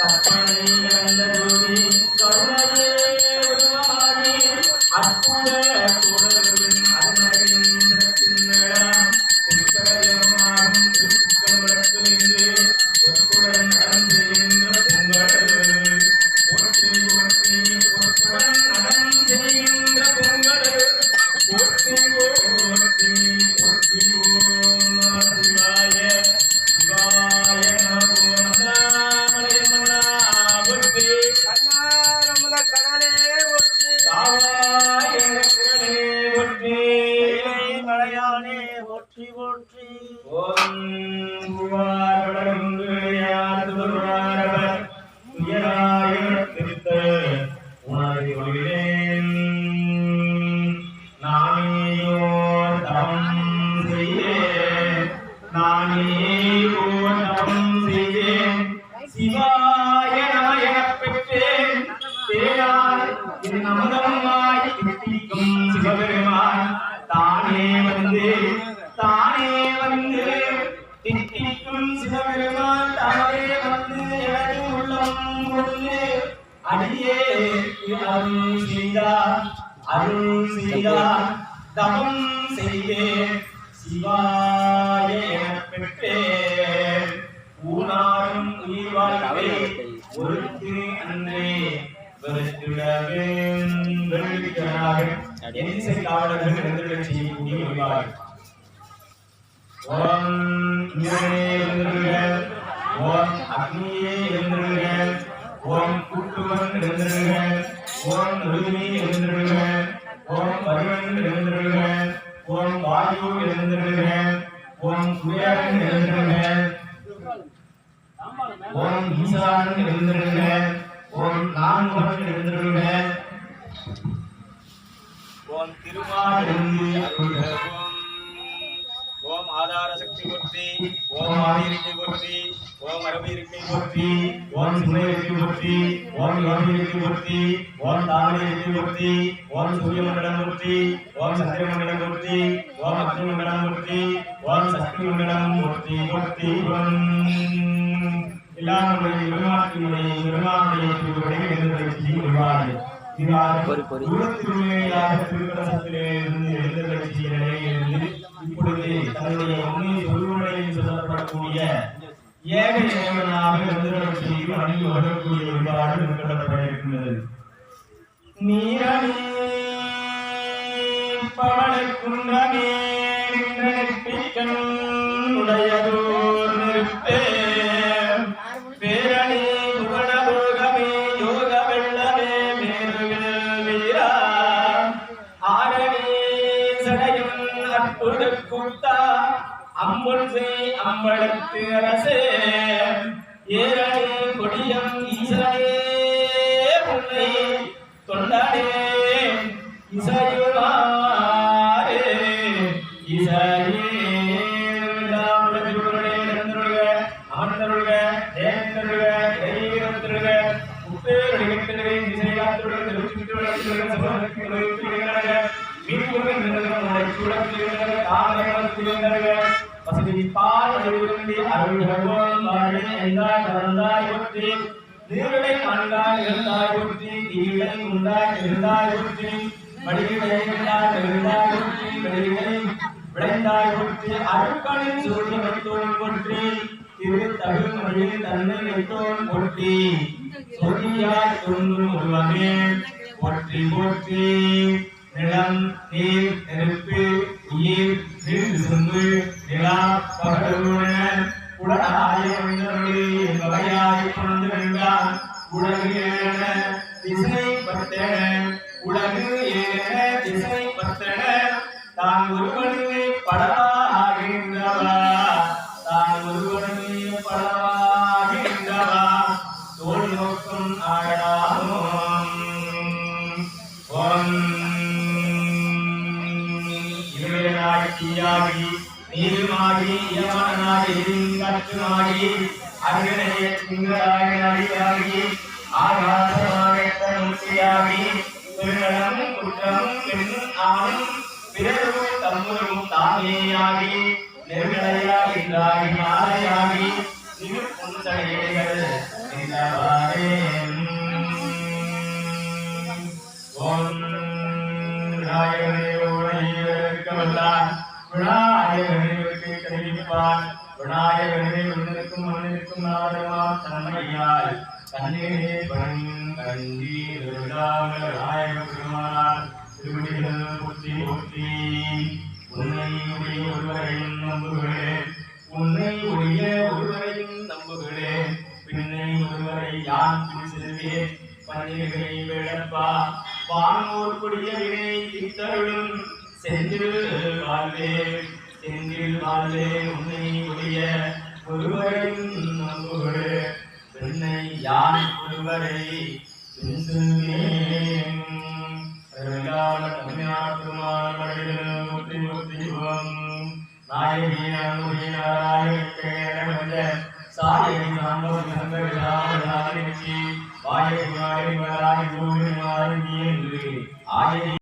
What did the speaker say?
கற்பனை இழந்த ஜோதி கருணையே உருவாகி அற்புத குணங்களின் அருணகின்றத்தின் மேளம் திருக்கரையமாகும் திருச்சிற்றம்பலத்திலிருந்து பொற்புடன் நடந்தேன்ற பொங்கல் போற்றி போற்றி பொற்புடன் நடந்தேன்ற பொங்கல் போற்றி போற்றி போற்றி மலையானே ஒற்றி. ஒற்றி ஓம் புவாரவளர்ந்து யாதுருவாரவர் உயராய வந்து தானே வந்து திட்டிக்கும் சிவபெருமான் தானே வந்து எனது உள்ளம் கொண்டு அடியே அருள் செய்தா அருள் செய்தா தவம் செய்தேன். சிவாய எனப் பெற்றேன். ஊனாரும் உயிர் வாழ்க்கை ஒருக்கு அன்றே. வெறுத்துடவே வெறுக்கிறார்கள் எதிசை காவலர்கள் எழுந்துள்ள செய்யக்கூடிய வருவார்கள் ஓம் இந்திரனே எழுந்துருக ஓம் அக்னியே எழுந்துருக ஓம் கூட்டுவன் எழுந்துருக ஓம் ருதினி எழுந்துருக ஓம் வருவன் ஓம் வாயு ஓம் குயரன் ஓம் ஈசான் எழுந்திருங்க ஓம் நான்முகன் எழுந்திருங்க ஓம் திருமால் ஓம் ஆதார சக்தி மூர்த்தி ஓம் ஆதிருக்கை மூர்த்தி ஓம் அரபு மூர்த்தி ஓம் சுமை இருக்கை போற்றி ஓம் யோகி இருக்கை போற்றி ஓம் தாமரை இருக்கை ஓம் சூரிய மண்டலம் ஓம் சந்திர மண்டலம் ஓம் அக்னி மண்டலம் ஓம் சக்தி மண்டலம் மூர்த்தி மூர்த்தி ஓம் பெருமாட்டினுடைய பெருமானுடைய திருவுடைய தூரத்திலுள்ளேயாக இருந்து நிலையிலிருந்து இப்பொழுது தன்னுடைய உண்மை சொல்லப்படக்கூடிய ஏக இறைவனாக அணிந்து வரக்கூடிய மேற்கொள்ளப்பட இருக்கின்றது நீரணி நின்ற நெற்றிக்கண் உடையதோ அற்புத கூத்தா அம்புல் செய் அம்பலத்து அரசே. ஏரணி கொடியம் ஈசனே உன்னை தொண்டாடே. இசையுமாறே. இசையே உலகிலுடைய நிரந்தருள்க அமர்ந்தருள்க தேர்ந்தருள்க தெய்வீரத்திருள்க உப்பேருடைய திசை காத்துடன் நீரிடை காண்காய் இருந்தாய் ஒற்றி தீவிடை உண்டாய் இருந்தாய் ஒற்றி வடிவிடை உண்டாய் இருந்தாய் ஒற்றி வடிவிடை விளைந்தாய் ஒற்றி அருட்களின் சூழ்நிலை வைத்தோன் போற்றி திரு தமிழ் மொழியில் தன்னை வைத்தோன் போற்றி சொல்லியாய் தோன்றும் உருவமே போற்றி போற்றி நிலம் நீர் நெருப்பு உயிர் நீர் சிந்து நிலா பகலுன உடனாய வகையாய் கொண்டு வென்றான் உலகு ஏன திசை பத்தன உலகு ஏன திசை பத்தன. தான் ஒருவனுமே படவாகின்றவா தான் ஒருவனுமே படவாகின்றவா. தோல் நோக்கம் ஓம் இறைவனாய் தீயாகி நீருமாகி யமனாகி காற்றுமாகி அருகனைய திங்களாக நடிகாகி ஆகாசமாக தன்முத்தியாகி திருநலம் குற்றம் பெண்ணும் ஆணும் பிறரும் தம்முரும் தானேயாகி நெருங்கலையாகி மாலையாகி திரு உணர்ந்தான் விநாயகர்களுக்கு தெரிவிப்பான் விநாயகர்களை உள்ளிருக்கும் மண்ணிற்கும் நாடமா தன்மையால் தண்ணீரே பணி கஞ்சி விழாம விநாயக பெருமானார் திருவடிகள் போற்றி போற்றி. உன்னை உடைய ஒருவரையும் நம்புகிறே உன்னை உடைய ஒருவரையும் நம்புகிறே பின்னை ஒருவரை யான் செல்வேன்? பன்னீர்களை விழப்பா வானோர் கொடிய வினை தீர்த்தருளும் செந்தில் வாழ்வே செந்தில் வாழ்வே உன்னை உடைய ஒருவரையும் நம்புகிறேன் பெண்ணை யான் ஒருவரை பின்